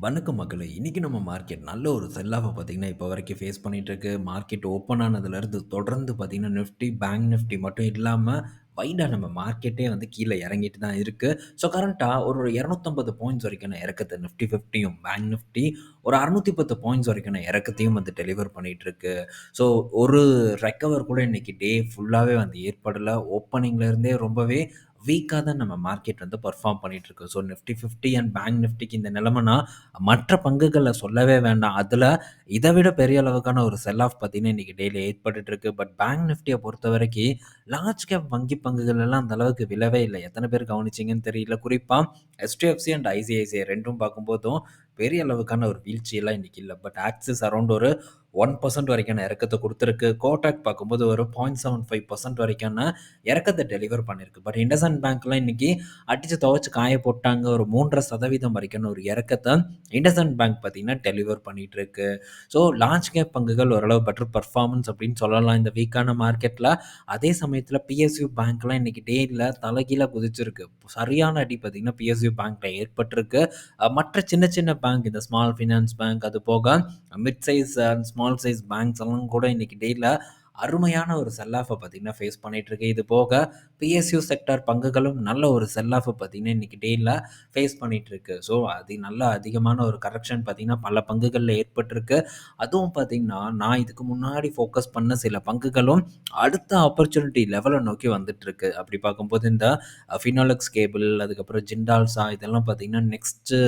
வணக்கம் மக்களை. இன்றைக்கி நம்ம மார்க்கெட் நல்ல ஒரு செல்லாக பார்த்திங்கன்னா இப்போ வரைக்கும் ஃபேஸ் பண்ணிகிட்ருக்கு மார்க்கெட் ஓப்பன் ஆனதுலேருந்து தொடர்ந்து பார்த்தீங்கன்னா, நிஃப்டி, பேங்க் நிஃப்டி மட்டும் இல்லாமல் வைடாக நம்ம மார்க்கெட்டே வந்து கீழே இறங்கிட்டு தான் இருக்குது ஸோ கரண்ட்டாக ஒரு 250 பாயிண்ட்ஸ் வரைக்கும் இறக்கத்தை நிஃப்டி 50யும், பேங்க் நிஃப்டி ஒரு 610 பாயிண்ட்ஸ் வரைக்கான இறக்கத்தையும் வந்து டெலிவர் பண்ணிகிட்ருக்கு ஸோ ஒரு ரெக்கவர் கூட இன்னைக்கு டே ஃபுல்லாகவே வந்து ஏற்படல. ஓப்பனிங்லேருந்தே ரொம்பவே வீக்காக தான் நம்ம மார்க்கெட் வந்து பெர்ஃபார்ம் பண்ணிட்டுருக்கு. ஸோ நிஃப்டி 50 அண்ட் பேங்க் நிஃப்டிக்கு இந்த நிலைமைனா, மற்ற பங்குகளை சொல்லவே வேண்டாம். அதில் இதை விட பெரிய அளவுக்கான ஒரு செல் ஆஃப் பார்த்தீங்கன்னா, இன்றைக்கி டெய்லி ஏற்பட்டுருக்கு பட் பேங்க் நிஃப்ட்டியை பொறுத்த வரைக்கும் லார்ஜ் கேப் வங்கி பங்குகள் எல்லாம் அந்த அளவுக்கு விழவே இல்லை எத்தனை பேர் கவனிச்சிங்கன்னு தெரியல. குறிப்பாக எஸ்டிஎஃப்சி அண்ட் ஐசிஐசிஐ ரெண்டும் பார்க்கும்போதும், பெரிய அளவுக்கான ஒரு வீழ்ச்சியெல்லாம் இன்றைக்கி இல்லை பட் ஆக்சிஸ் அரௌண்ட் ஒரு ஒன் பர்சன்ட் வரைக்கான இறக்கத்தை கொடுத்துருக்கு கோடாக் பார்க்கும்போது ஒரு 0.75% வரைக்கான இறக்கத்தை டெலிவர் பண்ணியிருக்கு. பட் இண்டசன் பேங்க்லாம் இன்றைக்கி அடித்து துவைச்சு காய போட்டாங்க. ஒரு 3.5% வரைக்கான ஒரு இறக்கத்தை இண்டசன் பேங்க் பார்த்திங்கன்னா டெலிவர் பண்ணிட்டுருக்கு. ஸோ லார்ஜ் கேப் பங்குகள் ஓரளவு பெட்டர் பெர்ஃபார்மன்ஸ் அப்படின்னு சொல்லலாம் இந்த வீக்கான மார்க்கெட்டில் அதே சமயத்தில் PSU பேங்க்லாம் இன்றைக்கி டேயில் தலைகீழாக குதிச்சிருக்கு. சரியான அடி பார்த்தீங்கன்னா, PSU பேங்க்கில் ஏற்பட்டிருக்கு. மற்ற சின்ன சின்ன பேங்க் பேங்க் இந்த ஸ்மால் ஃபினான்ஸ் பேங்க் அது போக mid size and small size banks எல்லாம் கூட இன்னைக்கு டேல அருமையான ஒரு செல்லாஃபை பார்த்தீங்கன்னா, ஃபேஸ் பண்ணிட்டுருக்கு. இது போக பிஎஸ்யூ செக்டார் பங்குகளும் நல்ல ஒரு செல்லாஃபை பார்த்தீங்கன்னா, இன்றைக்கி டேல ஃபேஸ் பண்ணிகிட்ருக்கு ஸோ அது நல்ல அதிகமான ஒரு கரெக்ஷன் பார்த்திங்கன்னா பல பங்குகளில் ஏற்பட்டிருக்கு. அதுவும் பார்த்தீங்கன்னா, நான் இதுக்கு முன்னாடி ஃபோக்கஸ் பண்ண சில பங்குகளும் அடுத்த ஆப்பர்ச்சுனிட்டி லெவலை நோக்கி வந்துட்டுருக்கு. அப்படி பார்க்கும்போது இந்த ஃபினோலெக்ஸ் கேபிள், அதுக்கப்புறம் ஜிண்டால்ஸா இதெல்லாம் பார்த்தீங்கன்னா, நெக்ஸ்ட்டு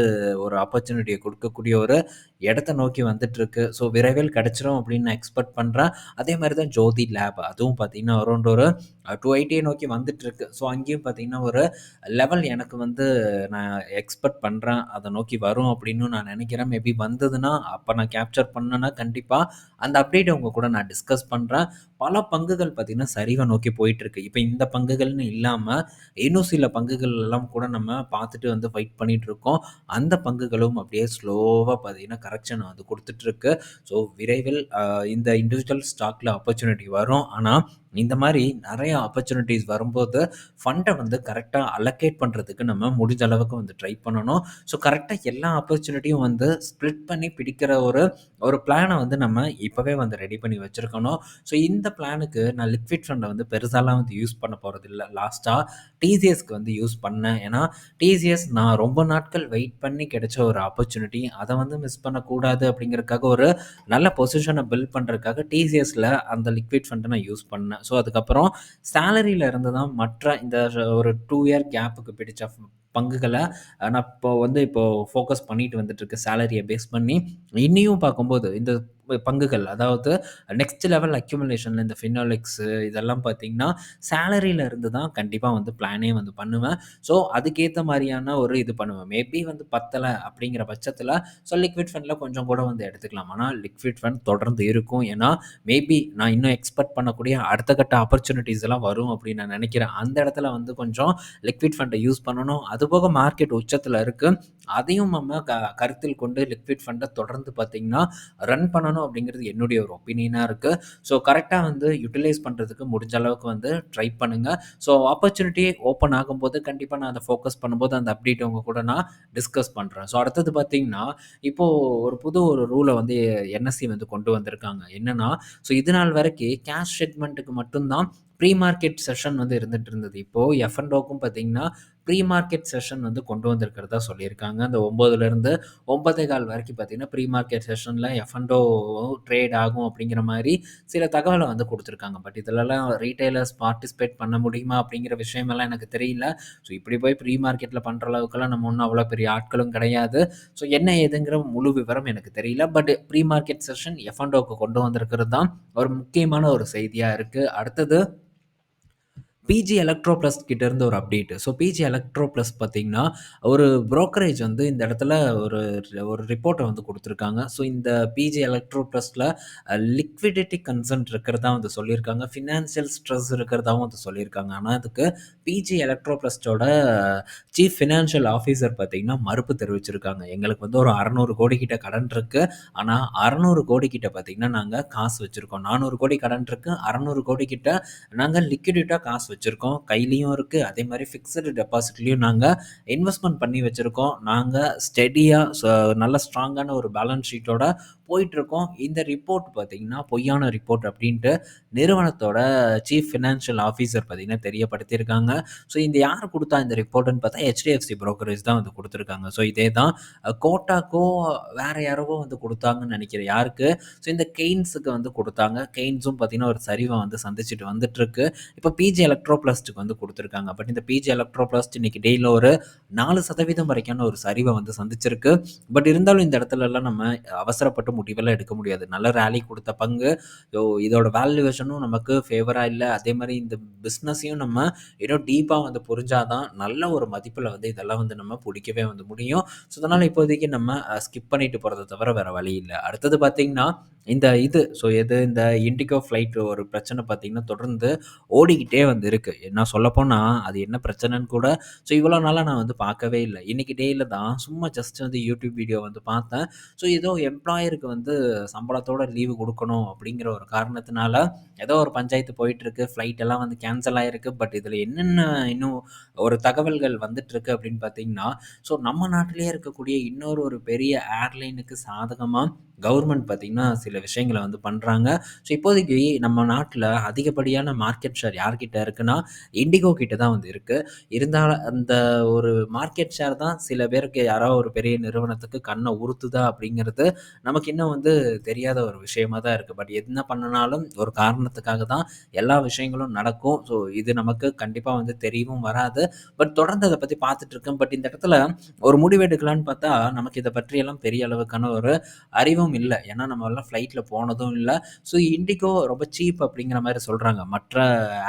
ஒரு ஆப்பர்ச்சுனிட்டியை கொடுக்கக்கூடிய ஒரு இடத்த நோக்கி வந்துட்டுருக்கு. ஸோ விரைவில் கிடச்சிரும் அப்படின்னு நான் எக்ஸ்பெக்ட் பண்ணுறேன் அதே மாதிரி தான் ஜோதி லேப் அதுவும் பார்த்தீங்கன்னா, அரௌண்ட் ஒரு 280 நோக்கி வந்துட்டுருக்கு. ஸோ அங்கேயும் பார்த்தீங்கன்னா, ஒரு லெவல் எனக்கு வந்து நான் எக்ஸ்பெக்ட் பண்ணுறேன் அதை நோக்கி வரும் அப்படின்னு நான் நினைக்கிறேன். மேபி வந்ததுன்னா, அப்போ நான் கேப்சர் பண்ணேன்னா, கண்டிப்பாக அந்த அப்டேட்டை உங்கள் கூட நான் டிஸ்கஸ் பண்ணுறேன் பல பங்குகள் பார்த்திங்கன்னா சரிவை நோக்கி போயிட்டுருக்கு. இப்போ இந்த பங்குகள்னு இல்லாமல் இன்னும் சில பங்குகள் எல்லாம் கூட நம்ம பார்த்துட்டு வந்து ஃபைட் பண்ணிகிட்ருக்கோம் அந்த பங்குகளும் அப்படியே ஸ்லோவாக பார்த்திங்கன்னா கரெக்ஷன் வந்து கொடுத்துட்ருக்கு ஸோ விரைவில் இந்த இண்டிவிஜுவல் ஸ்டாக்ல ஆப்பர்ச்சுனிட்டி வரும். ஆனால் இந்த மாதிரி நிறைய ஆப்பர்ச்சுனிட்டிஸ் வரும்போது, ஃபண்டை வந்து கரெக்டாக அலோகேட் பண்ணுறதுக்கு நம்ம முடிஞ்ச அளவுக்கு வந்து ட்ரை பண்ணணும். ஸோ கரெக்டாக எல்லா ஆப்பர்ச்சுனிட்டியும் வந்து ஸ்ப்ளிட் பண்ணி பிடிக்கிற ஒரு ஒரு பிளானை வந்து நம்ம இப்போவே வந்து ரெடி பண்ணி வச்சிருக்கணும். ஸோ இந்த பிளானுக்கு நான் லிக்விட் ஃபண்டை வந்து பெருசாலாம் வந்து யூஸ் பண்ண போகிறது இல்லை லாஸ்ட்டாக டிசிஎஸ்க்கு வந்து யூஸ் பண்ணேன். ஏன்னா, டிசிஎஸ் நான் ரொம்ப நாட்கள் வெயிட் பண்ணி கிடைச்ச ஒரு ஆப்பர்ச்சுனிட்டி. அதை வந்து மிஸ் பண்ணக்கூடாது அப்படிங்கிறதுக்காக ஒரு நல்ல பொசிஷனை பில்ட் பண்ணுறதுக்காக டிசிஎஸ்ல அந்த லிக்விட் ஃபண்டை நான் யூஸ் பண்ணேன். ஸோ அதுக்கப்புறம் சேலரியில் இருந்து தான் மற்ற இந்த ஒரு டூ இயர் கேப்புக்கு பிடிச்ச பங்குகளை நான் இப்போ வந்து இப்போது ஃபோக்கஸ் பண்ணிட்டு வந்துட்டுருக்கேன். சேலரியை பேஸ் பண்ணி. இன்னியும் பார்க்கும்போது இந்த பங்குகள் அதாவது நெக்ஸ்ட் லெவல் அக்யூமுலேஷன்ல இந்த ஃபினோலெக்ஸ் இதெல்லாம் பார்த்தீங்கன்னா, சேலரியில இருந்து தான் கண்டிப்பாக வந்து பிளானே வந்து பண்ணுவேன். ஸோ அதுக்கேற்ற மாதிரியான ஒரு இது பண்ணுவேன். மேபி வந்து பத்தலை அப்படிங்கிற பட்சத்தில் ஸோ லிக்விட் ஃபண்டில் கொஞ்சம் கூட வந்து எடுத்துக்கலாம். ஆனால் லிக்விட் ஃபண்ட் தொடர்ந்து இருக்கும். ஏன்னா, மேபி நான் இன்னும் எக்ஸ்பெக்ட் பண்ணக்கூடிய அடுத்த கட்ட ஆப்பர்ச்சுனிட்டிஸ் எல்லாம் வரும் அப்படின்னு நான் நினைக்கிறேன். அந்த இடத்துல வந்து கொஞ்சம் லிக்விட் ஃபண்டை யூஸ் பண்ணணும். அதுபோக மார்க்கெட் உச்சத்தில் இருக்குது அதையும் நம்ம க கருத்தில் கொண்டு லிக்விட் ஃபண்டை தொடர்ந்து பார்த்தீங்கன்னா, ரன் பண்ணணும் அப்படிங்கிறது என்னுடைய ஒரு ஒப்பீனியனாக இருக்கு. ஸோ கரெக்டாக வந்து யுட்டிலைஸ் பண்ணுறதுக்கு முடிஞ்ச அளவுக்கு வந்து ட்ரை பண்ணுங்க. ஸோ ஆப்பர்ச்சுனிட்டி ஓப்பன் ஆகும்போது கண்டிப்பாக நான் அதை ஃபோக்கஸ் பண்ணும்போது அந்த அப்டேட் உங்கள் கூட நான் டிஸ்கஸ் பண்ணுறேன் ஸோ அடுத்தது பார்த்தீங்கன்னா, இப்போது ஒரு புது ஒரு ரூலை வந்து என்எஸ்சி வந்து கொண்டு வந்திருக்காங்க. என்னென்னா ஸோ இது நாள் வரைக்கும் கேஷ் செக்மெண்ட்டுக்கு மட்டும் தான் ப்ரீ மார்க்கெட் செஷன் வந்து இருந்துகிட்டு இருந்தது. இப்போ எஃப்&ஓக்கும் பார்த்தீங்கன்னா, ப்ரீ மார்க்கெட் செஷன் வந்து கொண்டு வந்திருக்கிறதா சொல்லியிருக்காங்க. அந்த 9லிருந்து 9:15 வரைக்கும் பார்த்தீங்கன்னா, ப்ரீ மார்க்கெட் செஷனில் எஃப்என்டோ ட்ரேட் ஆகும் அப்படிங்கிற மாதிரி சில தகவலை வந்து கொடுத்துருக்காங்க பட் இதிலலாம் ரீட்டைலர்ஸ் பார்ட்டிசிபேட் பண்ண முடியுமா அப்படிங்கிற விஷயமெல்லாம் எனக்கு தெரியல. ஸோ இப்படி போய் ப்ரீ மார்க்கெட்டில் பண்ணுற அளவுக்கெல்லாம் நம்ம ஒன்றும் அவ்வளோ பெரிய ஆட்களும் கிடையாது. ஸோ என்ன ஏதுங்கிற முழு விவரம் எனக்கு தெரியல. பட் ப்ரீ மார்க்கெட் செஷன் எஃப்என்டோக்கு கொண்டு வந்திருக்கிறது தான் ஒரு முக்கியமான ஒரு செய்தியாக இருக்குது அடுத்தது பிஜி எலக்ட்ரோ ப்ளஸ் கிட்டேருந்து ஒரு update. So PG Electro Plus பார்த்தீங்கன்னா, ஒரு ப்ரோக்கரேஜ் வந்து இந்த இடத்துல ஒரு ஒரு ரிப்போர்ட்டை வந்து கொடுத்துருக்காங்க ஸோ இந்த பிஜி எலக்ட்ரோ ப்ளஸில் லிக்விடிட்டி கன்சர்ன் இருக்கிறதா வந்து சொல்லியிருக்காங்க. ஃபினான்ஷியல் ஸ்ட்ரெஸ் இருக்கிறதாவும் வந்து சொல்லியிருக்காங்க. ஆனால் அதுக்கு பிஜி எலக்ட்ரோ ப்ளஸ்டோட சீஃப் ஃபினான்ஷியல் ஆஃபீஸர் பார்த்தீங்கன்னா, மறுப்பு தெரிவிச்சிருக்காங்க. எங்களுக்கு வந்து ஒரு 600 கோடி கிட்ட கடன் இருக்குது ஆனால் அறநூறு கோடி கிட்ட பார்த்தீங்கன்னா, நாங்கள் காசு வச்சுருக்கோம் நானூறு கோடி கடன் இருக்குது அறநூறு கோடி கிட்ட நாங்கள் லிக்விடிட்டாக காசு வச்சுருக்கோம். கையிலையும் இருக்குது அதே மாதிரி ஃபிக்ஸடு டெபாசிட்லேயும் நாங்கள் இன்வெஸ்ட்மெண்ட் பண்ணி வச்சுருக்கோம். நாங்கள் ஸ்டெடியாக நல்ல ஸ்ட்ராங்கான ஒரு பேலன்ஸ் ஷீட்டோட போயிட்டுருக்கோம். இந்த ரிப்போர்ட் பார்த்திங்கன்னா பொய்யான ரிப்போர்ட் அப்படின்ட்டு நிறுவனத்தோட சீஃப் ஃபினான்ஷியல் ஆஃபீஸர் பார்த்திங்கன்னா தெரியப்படுத்தியிருக்காங்க. ஸோ இந்த யார் கொடுத்தா இந்த ரிப்போர்ட்டுன்னு பார்த்தா ஹெச்டிஎஃப்சி ப்ரோக்கரேஜ் தான் வந்து கொடுத்துருக்காங்க. ஸோ இதே தான் கோட்டாக்கோ வேறு யாரோ வந்து கொடுத்தாங்கன்னு நினைக்கிறேன் யாருக்கு. ஸோ இந்த கெய்ன்ஸுக்கு வந்து கொடுத்தாங்க. கெய்ன்ஸும் பார்த்திங்கன்னா ஒரு சரிவை வந்து சந்திச்சுட்டு வந்துட்டுருக்கு. இப்போ பிஜி எலக்ட்ரோபிளஸ்ட்டுக்கு வந்து கொடுத்துருக்காங்க. பட் இந்த பிஜி எலக்ட்ரோபிளஸ்ட் இன்னைக்கு டெய்லியில் ஒரு நாலு சதவீதம் வரைக்கான ஒரு சரிவை வந்து சந்திச்சிருக்கு. பட் இருந்தாலும் இந்த இடத்துலலாம் நம்ம அவசரப்பட்டு முடிவெல்லாம் எடுக்க முடியாது. நல்ல ரேலி கொடுத்த பங்கு ஸோ இதோட வேல்யூவேஷனும் நமக்கு ஃபேவராக இல்லை. அதே மாதிரி இந்த பிஸ்னஸையும் நம்ம இன்னும் டீப்பாக வந்து புரிஞ்சாதான் நல்ல ஒரு மதிப்பில் வந்து இதெல்லாம் வந்து நம்ம பிடிக்கவே வந்து முடியும். ஸோ அதனால் இப்போதைக்கு நம்ம ஸ்கிப் பண்ணிட்டு போகிறத தவிர வேறு வழி இல்லை. அடுத்தது பார்த்திங்கன்னா இந்த இது ஸோ எது இந்த இண்டிகோ ஃப்ளைட் ஒரு பிரச்சனை பார்த்திங்கன்னா தொடர்ந்து ஓடிக்கிட்டே வந்து இருக்குது என்ன சொல்லப்போனால் அது என்ன பிரச்சனைன்னு கூட ஸோ இவ்வளோ நாளாக நான் வந்து பார்க்கவே இல்லை. இன்றைக்கி டேயில் தான் சும்மா ஜஸ்ட் வந்து யூடியூப் வீடியோ வந்து பார்த்தேன். ஸோ ஏதோ எம்ப்ளாயருக்கு வந்து சம்பளத்தோட லீவு கொடுக்கணும் அப்படிங்கிற ஒரு காரணத்தினால ஏதோ ஒரு பஞ்சாயத்து போயிட்டுருக்கு ஃப்ளைட் எல்லாம் வந்து கேன்சல் ஆகிருக்கு பட் இதில் என்னென்ன இன்னும் ஒரு தகவல்கள் வந்துட்டுருக்கு அப்படின்னு பார்த்தீங்கன்னா ஸோ நம்ம நாட்டிலேயே இருக்கக்கூடிய இன்னொரு ஒரு பெரிய ஏர்லைனுக்கு சாதகமாக கவர்மெண்ட் பார்த்திங்கன்னா சில விஷயங்களை வந்து பண்ணுறாங்க ஸோ இப்போதைக்கு நம்ம நாட்டில் அதிகப்படியான மார்க்கெட் ஷேர் யார்கிட்ட இருக்குன்னா இண்டிகோ கிட்ட தான் வந்து இருக்குது இருந்தாலும் அந்த ஒரு மார்க்கெட் ஷேர் தான் சில பேருக்கு யாரோ ஒரு பெரிய நிறுவனத்துக்கு கண்ணை உறுத்துதா அப்படிங்கிறது நமக்கு இன்னும் வந்து தெரியாத ஒரு விஷயமா தான் இருக்குது பட் என்ன பண்ணினாலும் ஒரு காரணத்துக்காக தான் எல்லா விஷயங்களும் நடக்கும். ஸோ இது நமக்கு கண்டிப்பாக வந்து தெரியவும் வராது. பட் தொடர்ந்து அதை பற்றி பார்த்துட்டு இருக்கேன். பட் இந்த இடத்துல ஒரு முடிவெடுக்கலான்னு பார்த்தா நமக்கு இதை பற்றியெல்லாம் பெரிய அளவுக்கான ஒரு அறிவும் லாபமும் இல்லை. ஏன்னா நம்ம எல்லாம் ஃப்ளைட்டில் போனதும் இல்லை. ஸோ இண்டிகோ ரொம்ப சீப் அப்படிங்கிற மாதிரி சொல்கிறாங்க மற்ற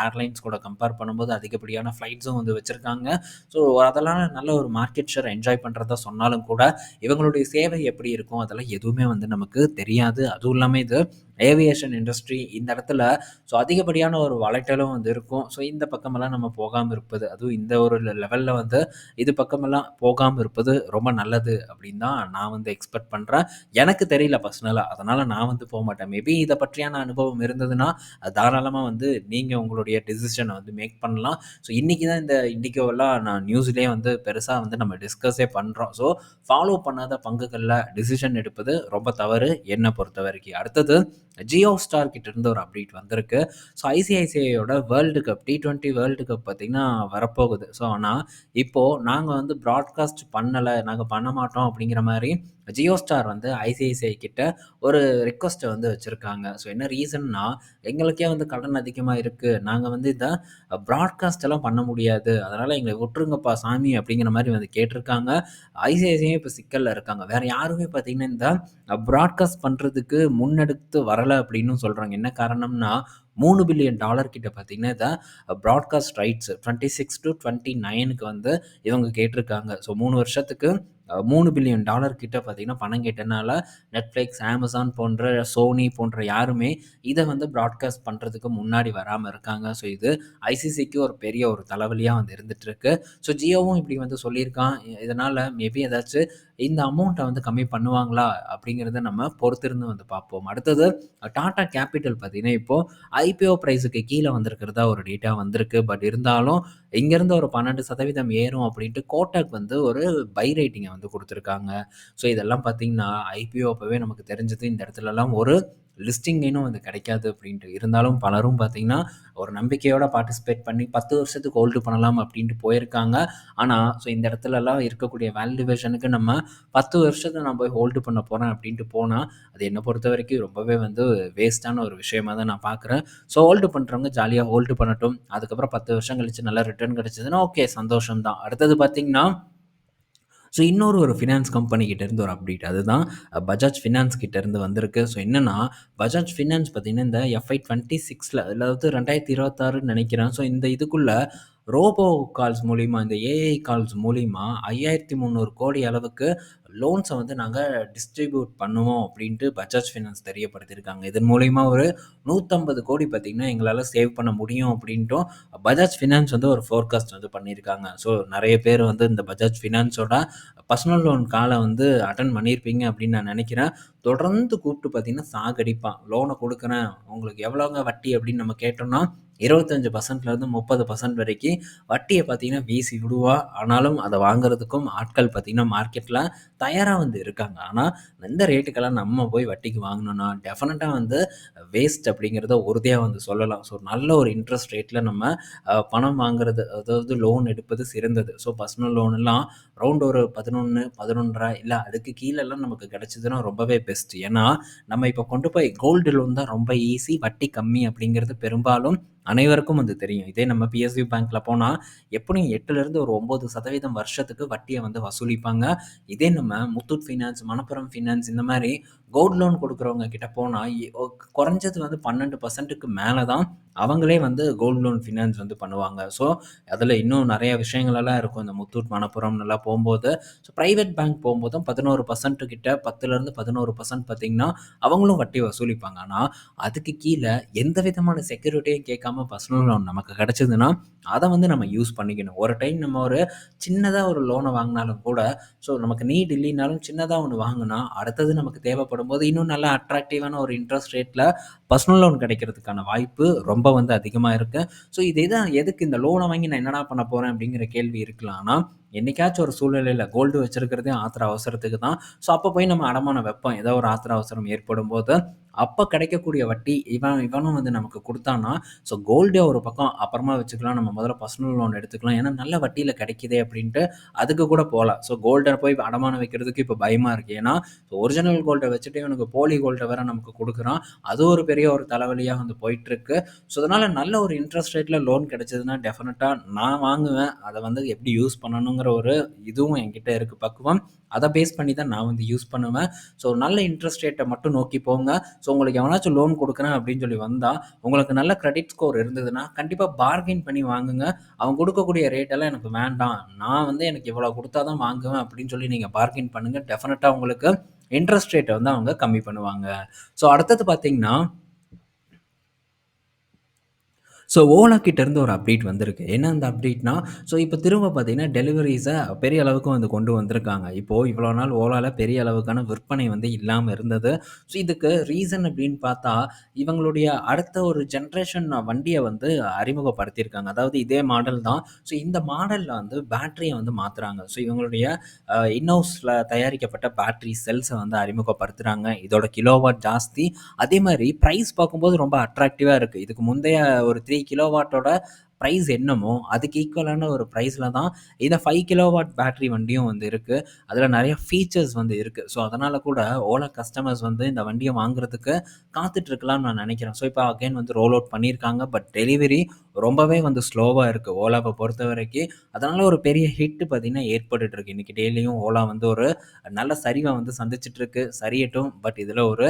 ஏர்லைன்ஸ் கூட கம்பேர் பண்ணும்போது அதிகப்படியான ஃப்ளைட்ஸும் வந்து வச்சுருக்காங்க. ஸோ அதெல்லாம் நல்ல ஒரு மார்க்கெட் ஷேர் என்ஜாய் பண்ணுறதா சொன்னாலும் கூட இவங்களுடைய சேவை எப்படி இருக்கும்? அதெல்லாம் எதுவுமே வந்து நமக்கு தெரியாது. அதுவும் இல்லாமல் இது ஏவியேஷன் இண்டஸ்ட்ரி இந்த இடத்துல ஸோ அதிகப்படியான ஒரு வளட்டலும் வந்து இருக்கும். ஸோ இந்த பக்கமெல்லாம் நம்ம போகாமல் இருப்பது அதுவும் இந்த ஒரு லெவலில் வந்து இது பக்கமெல்லாம் போகாமல் இருப்பது ரொம்ப நல்லது அப்படின்னு தான் நான் வந்து எக்ஸ்பெக்ட் பண்ணுறேன் எனக்கு தெரியல பர்சனலாக அதனால் நான் வந்து போக மாட்டேன். மேபி இதை பற்றியான அனுபவம் இருந்ததுன்னா தாராளமாக வந்து நீங்கள் உங்களுடைய டிசிஷனை வந்து மேக் பண்ணலாம். ஸோ இன்றைக்கி தான் இந்த இண்டிகோவெல்லாம் நான் நியூஸ்லேயே வந்து பெருசாக வந்து நம்ம டிஸ்கஸே பண்ணுறோம் ஸோ ஃபாலோ பண்ணாத பங்குகளில் டிசிஷன் எடுப்பது ரொம்ப தவறு. என்னை பொறுத்த வரைக்கும் அடுத்தது ஜியோ ஸ்டார் கிட்ட இருந்து ஒரு அப்டேட் வந்திருக்கு. So ஐசிஐசிஐயோட world cup T twenty world cup பார்த்திங்கன்னா வரப்போகுது. ஸோ ஆனால் இப்போது நாங்கள் வந்து ப்ராட்காஸ்ட் பண்ணலை நாங்கள் பண்ண மாட்டோம் அப்படிங்கிற மாதிரி ஜியோ ஸ்டார் வந்து ஐசிஐசிஐ கிட்ட ஒரு ரிக்வஸ்ட்டை வந்து வச்சுருக்காங்க. ஸோ என்ன ரீசன்னா எங்களுக்கே வந்து கடன் அதிகமாக இருக்குது நாங்கள் வந்து இதை ப்ராட்காஸ்ட் எல்லாம் பண்ண முடியாது. அதனால் எங்களை விட்டுருங்கப்பா சாமி அப்படிங்கிற மாதிரி வந்து கேட்டிருக்காங்க. ஐசிஐசிஐ இப்போ சிக்கலில் இருக்காங்க. வேறு யாருமே பார்த்திங்கன்னா இந்த ப்ராட்காஸ்ட் பண்ணுறதுக்கு முன்னெடுத்து வரலை அப்படின்னு சொல்கிறாங்க என்ன காரணம்னா மூணு பில்லியன் டாலர் கிட்ட பார்த்தீங்கன்னா இதை broadcast rights twenty six to twenty நைனுக்கு வந்து இவங்க கேட்டிருக்காங்க. ஸோ மூணு வருஷத்துக்கு மூணு பில்லியன் டாலர் கிட்ட பார்த்தீங்கன்னா பணம் கேட்டனால நெட்ஃப்ளிக்ஸ் அமேசான் போன்ற சோனி போன்ற யாருமே இதை வந்து ப்ராட்காஸ்ட் பண்ணுறதுக்கு முன்னாடி வராமல் இருக்காங்க. ஸோ இது ஐசிசிக்கு ஒரு பெரிய ஒரு தலைவலியாக வந்து இருந்துகிட்ருக்கு ஸோ ஜியோவும் இப்படி வந்து சொல்லியிருக்கான். இதனால் மேபி ஏதாச்சும் இந்த அமௌண்ட்டை வந்து கம்மி பண்ணுவாங்களா அப்படிங்கிறத நம்ம பொறுத்திருந்து வந்து பார்ப்போம். அடுத்தது டாடா கேபிட்டல் பார்த்தீங்கன்னா இப்போது ஐபிஓ ப்ரைஸுக்கு கீழே வந்திருக்கிறதா ஒரு டேட்டா வந்திருக்கு. பட் இருந்தாலும் இங்கேருந்து ஒரு பன்னெண்டு சதவீதம் ஏறும் அப்படின்ட்டு கோட்டாக் வந்து ஒரு பை ரேட்டிங்கை வந்து கொடுத்துருக்காங்க. ஸோ இதெல்லாம் பார்த்திங்கன்னா ஐபிஓ அப்போவே நமக்கு தெரிஞ்சது. இந்த இடத்துலலாம் ஒரு லிஸ்டிங் இன்னும் வந்து கிடைக்காது அப்படின்ட்டு. இருந்தாலும் பலரும் பார்த்தீங்கன்னா ஒரு நம்பிக்கையோடு பார்ட்டிசிபேட் பண்ணி பத்து வருஷத்துக்கு ஹோல்டு பண்ணலாம் அப்படின்ட்டு போயிருக்காங்க. ஆனால் ஸோ இந்த இடத்துலலாம் இருக்கக்கூடிய வேல்யூவேஷனுக்கு நம்ம பத்து வருஷத்தை நான் போய் ஹோல்டு பண்ண போகிறேன் அப்படின்ட்டு போனால் அது என்னை பொறுத்த வரைக்கும் ரொம்பவே வந்து வேஸ்ட்டான ஒரு விஷயமாக தான் நான் பார்க்குறேன். ஸோ ஹோல்டு பண்ணுறவங்க ஜாலியாக ஹோல்டு பண்ணட்டும். அதுக்கப்புறம் பத்து வருஷம் கழித்து நல்லா ரிட்டர்ன் கிடச்சிதுன்னா ஓகே சந்தோஷம் தான் அடுத்தது பார்த்திங்கன்னா ஸோ இன்னொரு ஒரு ஃபினான்ஸ் கம்பெனி கிட்டேருந்து ஒரு அப்டேட் அதுதான் பஜாஜ் ஃபினான்ஸ் கிட்டேருந்து வந்திருக்கு. ஸோ என்னென்னா பஜாஜ் ஃபினான்ஸ் பார்த்திங்கன்னா இந்த எஃப்ஐ டுவெண்ட்டி சிக்ஸில் அதாவது ரெண்டாயிரத்தி இருபத்தாறுன்னு நினைக்கிறேன். ஸோ இந்த இதுக்குள்ளே ரோபோ கால்ஸ் மூலிமா இந்த ஏஐ கால்ஸ் மூலிமா ஐயாயிரத்தி முந்நூறு கோடி அளவுக்கு லோன்ஸை வந்து நாங்கள் டிஸ்ட்ரிபியூட் பண்ணுவோம் அப்படின்ட்டு பஜாஜ் ஃபினான்ஸ் தெரியப்படுத்தியிருக்காங்க. இதன் மூலிமா ஒரு நூற்றம்பது கோடி பார்த்திங்கன்னா எங்களால் சேவ் பண்ண முடியும் அப்படின்ட்டும் பஜாஜ் ஃபினான்ஸ் வந்து ஒரு ஃபோர்காஸ்ட் வந்து பண்ணியிருக்காங்க. ஸோ நிறைய பேர் வந்து இந்த பஜாஜ் ஃபினான்ஸோட பர்சனல் லோன் காலை வந்து அட்டன் பண்ணியிருப்பீங்க அப்படின்னு நான் நினைக்கிறேன். தொடர்ந்து கூப்பிட்டு பார்த்தீங்கன்னா சாகடிப்பான். லோனை கொடுக்குறேன். உங்களுக்கு எவ்வளோங்க வட்டி அப்படின்னு நம்ம கேட்டோம்னா இருபத்தஞ்சு பர்சன்ட்லேருந்து முப்பது பர்சன்ட் வரைக்கும் வட்டியை பார்த்தீங்கன்னா வீசி விடுவா. ஆனாலும் அதை வாங்குறதுக்கும் ஆட்கள் பார்த்தீங்கன்னா மார்க்கெட்டில் தயாராக வந்து இருக்காங்க. ஆனால் இந்த ரேட்டுக்கெல்லாம் நம்ம போய் வட்டிக்கு வாங்கினோன்னா டெஃபினட்டாக வந்து வேஸ்ட் அப்படிங்கிறத உறுதியாக வந்து சொல்லலாம். ஸோ நல்ல ஒரு இன்ட்ரெஸ்ட் ரேட்டில் நம்ம பணம் வாங்குறது அதாவது லோன் எடுப்பது சிறந்தது. ஸோ பர்சனல் லோன் எல்லாம் ரவுண்ட் ஒரு பதினொன்று பதினொன்றரை இல்லை அதுக்கு கீழெல்லாம் நமக்கு கிடச்சிதுன்னா ரொம்பவே பெஸ்ட் ஏன்னா நம்ம இப்போ கொண்டு போய் கோல்டு லோன் தான் ரொம்ப ஈஸி வட்டி கம்மி அப்படிங்கிறது பெரும்பாலும் அனைவருக்கும் வந்து தெரியும். இதே நம்ம பிஎஸ்யூ பேங்க்கில் போனால் எப்படியும் எட்டுலேருந்து ஒரு ஒம்பது சதவீதம் வருஷத்துக்கு வட்டியை வந்து வசூலிப்பாங்க. இதே நம்ம முத்தூட் ஃபினான்ஸ் மணப்புரம் ஃபினான்ஸ் இந்த மாதிரி கோல்டு லோன் கொடுக்குறவங்க கிட்ட போனால் குறைஞ்சது வந்து பன்னெண்டு பர்சன்ட்டுக்கு மேலே தான் அவங்களே வந்து கோல்டு லோன் ஃபினான்ஸ் வந்து பண்ணுவாங்க. ஸோ அதில் இன்னும் நிறைய விஷயங்களெல்லாம் இருக்கும். இந்த முத்தூட் மணப்புரம் நல்லா போகும்போது ஸோ ப்ரைவேட் பேங்க் போகும்போதும் பதினோரு பர்சன்ட்டு கிட்ட பத்துலேருந்து பதினோரு பர்சன்ட் பார்த்தீங்கன்னா அவங்களும் வட்டி வசூலிப்பாங்க. ஆனால் அதுக்கு கீழே எந்த விதமான செக்யூரிட்டியும் கேட்காம பர்சனல் லோன் நமக்கு கிடைச்சதுன்னா அதை வந்து நம்ம யூஸ் பண்ணிக்கணும். ஒரு டைம் நம்ம ஒரு சின்னதாக ஒரு லோனை வாங்கினாலும் கூட ஸோ நமக்கு நீட் இல்லைனாலும் சின்னதாக ஒன்று வாங்கினா அடுத்தது நமக்கு தேவைப்படும் போது இன்னும் நல்லா அட்ராக்டிவான ஒரு இன்ட்ரெஸ்ட் ரேட்டில் பர்சனல் லோன் கிடைக்கிறதுக்கான வாய்ப்பு ரொம்ப வந்து அதிகமாக இருக்குது ஸோ இதே தான் எதுக்கு இந்த லோனை வாங்கி நான் என்னடா பண்ண போகிறேன் அப்படிங்கிற கேள்வி இருக்கலாம்னா என்றைக்காச்சும் என்னைக்காச்சும் ஒரு சூழ்நிலையில் கோல்டு வச்சுருக்கிறதே ஆத்திர அவசரத்துக்கு தான். ஸோ அப்போ போய் நம்ம அடமான வைப்போம் ஏதோ ஒரு ஆத்திர அவசரம் ஏற்படும் போது அப்போ கிடைக்கக்கூடிய வட்டி இவன் இவனும் வந்து நமக்கு கொடுத்தான்னா ஸோ கோல்டே ஒரு பக்கம் அப்புறமா வச்சுக்கலாம் நம்ம முதல்ல பர்சனல் லோன் எடுத்துக்கலாம். ஏன்னா நல்ல வட்டியில் கிடைக்குதே அப்படின்ட்டு அதுக்கு கூட போகலாம். ஸோ கோல்டை போய் அடமானம் வைக்கிறதுக்கு இப்போ பயமாக இருக்குது ஏன்னா ஸோ ஒரிஜினல் கோல்டை வச்சுட்டு இவனுக்கு போலி கோல்டை வேற நமக்கு கொடுக்குறான். அது ஒரு பெரிய ஒரு தலைவலியாக வந்து போயிட்டுருக்கு. ஸோ அதனால் நல்ல ஒரு இன்ட்ரெஸ்ட் ரேட்டில் லோன் கிடைச்சதுன்னா டெஃபினட்டாக நான் வாங்குவேன். அதை வந்து எப்படி யூஸ் பண்ணணுங்கிற ஒரு இதுவும் என்கிட்ட இருக்குது பக்குவம். அதை பேஸ் பண்ணி தான் நான் வந்து யூஸ் பண்ணுவேன். ஸோ நல்ல இன்ட்ரெஸ்ட் ரேட்டை மட்டும் நோக்கி போங்க. ஸோ உங்களுக்கு எவனாச்சும் லோன் கொடுக்குறேன் அப்படின்னு சொல்லி வந்தால் உங்களுக்கு நல்ல கிரெடிட் ஸ்கோர் இருந்ததுன்னா கண்டிப்பாக பார்கெயின் பண்ணி வாங்குங்க. அவங்க கொடுக்கக்கூடிய ரேட்டெல்லாம் எனக்கு வேண்டாம். நான் வந்து எனக்கு இவ்வளோ கொடுத்தா தான் வாங்குவேன் அப்படின்னு சொல்லி நீங்கள் பார்கெயின் பண்ணுங்கள் டெஃபினட்டாக உங்களுக்கு இன்ட்ரெஸ்ட் ரேட்டை வந்து அவங்க கம்மி பண்ணுவாங்க. ஸோ அடுத்தது பார்த்தீங்கன்னா ஸோ ஓலா கிட்டேருந்து ஒரு அப்டேட் வந்திருக்கு. என்ன அந்த அப்டேட்னா ஸோ இப்போ திரும்ப பார்த்தீங்கன்னா டெலிவரிஸை பெரிய அளவுக்கு வந்து கொண்டு வந்திருக்காங்க. இப்போது இவ்வளோ நாள் ஓலாவில் பெரிய அளவுக்கான விற்பனை வந்து இல்லாமல் இருந்தது. ஸோ இதுக்கு ரீசன் அப்படின்னு பார்த்தா இவங்களுடைய அடுத்த ஒரு ஜென்ரேஷன் வண்டியை வந்து அறிமுகப்படுத்தியிருக்காங்க. அதாவது இதே மாடல் தான். ஸோ இந்த மாடலில் வந்து பேட்டரியை வந்து மாற்றுறாங்க ஸோ இவங்களுடைய இன்னோஸில் தயாரிக்கப்பட்ட பேட்டரி செல்ஸை வந்து அறிமுகப்படுத்துகிறாங்க இதோட கிலோவாட் ஜாஸ்தி. அதே மாதிரி ப்ரைஸ் பார்க்கும்போது ரொம்ப அட்ராக்டிவாக இருக்குது இதுக்கு முந்தைய ஒரு த்ரீ கிலோவாட்டோட ப்ரைஸ் என்னமோ அதுக்கு ஈக்குவலான ஒரு ப்ரைஸில் தான் இந்த ஃபைவ் கிலோவாட் பேட்டரி வண்டியும் வந்து இருக்குது அதில் நிறைய ஃபீச்சர்ஸ் வந்து இருக்குது ஸோ அதனால் கூட ஓலா கஸ்டமர்ஸ் வந்து இந்த வண்டியை வாங்குறதுக்கு காத்துட்ருக்கலாம்னு நான் நினைக்கிறேன். ஸோ இப்போ அகைன் வந்து ரோல் அவுட் பண்ணியிருக்காங்க. பட் டெலிவரி ரொம்பவே வந்து ஸ்லோவாக இருக்குது ஓலாவை பொறுத்த வரைக்கும். அதனால் ஒரு பெரிய ஹிட் பார்த்திங்கன்னா ஏற்பட்டுட்ருக்கு இன்றைக்கி டெய்லியும் ஓலா வந்து ஒரு நல்ல சரிவை வந்து சந்திச்சிட்ருக்கு சரியட்டும். பட் இதில் ஒரு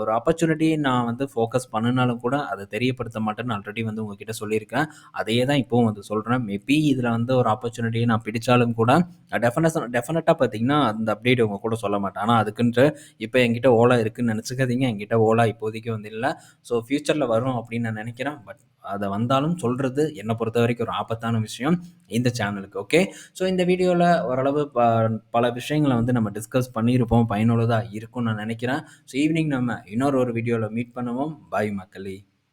ஒரு ஆப்பர்ச்சுனிட்டி நான் வந்து ஃபோக்கஸ் பண்ணினாலும் கூட அதை தெரியப்படுத்த மாட்டேன்னு ஆல்ரெடி வந்து உங்ககிட்ட சொல்லியிருக்கேன். அதையே தான் இப்போவும் வந்து சொல்கிறேன் மேபி இதில் வந்து ஒரு ஆப்பர்ச்சுனிட்டியை நான் பிடிச்சாலும் கூட டெஃபினஸ் டெஃபினட்டாக பார்த்தீங்கன்னா அந்த அப்டேட் உங்க கூட சொல்ல மாட்டேன். ஆனால் அதுக்குன்ட்டு இப்போ என்கிட்ட ஓலா இருக்குன்னு நினச்சிக்காதீங்க. என்கிட்ட ஓலா இப்போதைக்கு வந்து இல்லை. ஸோ ஃப்யூச்சரில் வரும் அப்படின்னு நான் நினைக்கிறேன். பட் அதை வந்தாலும் சொல்கிறது என்னை பொறுத்த வரைக்கும் ஒரு ஆபத்தான விஷயம் இந்த சேனலுக்கு ஓகே ஸோ இந்த வீடியோவில் ஓரளவு ப பல விஷயங்களை வந்து நம்ம டிஸ்கஸ் பண்ணியிருப்போம். பயனுள்ளதாக இருக்கும்னு நான் நினைக்கிறேன். ஸோ ஈவினிங் நம்ம இன்னொரு ஒரு வீடியோவில் மீட் பண்ணுவோம். பாய் மக்களே.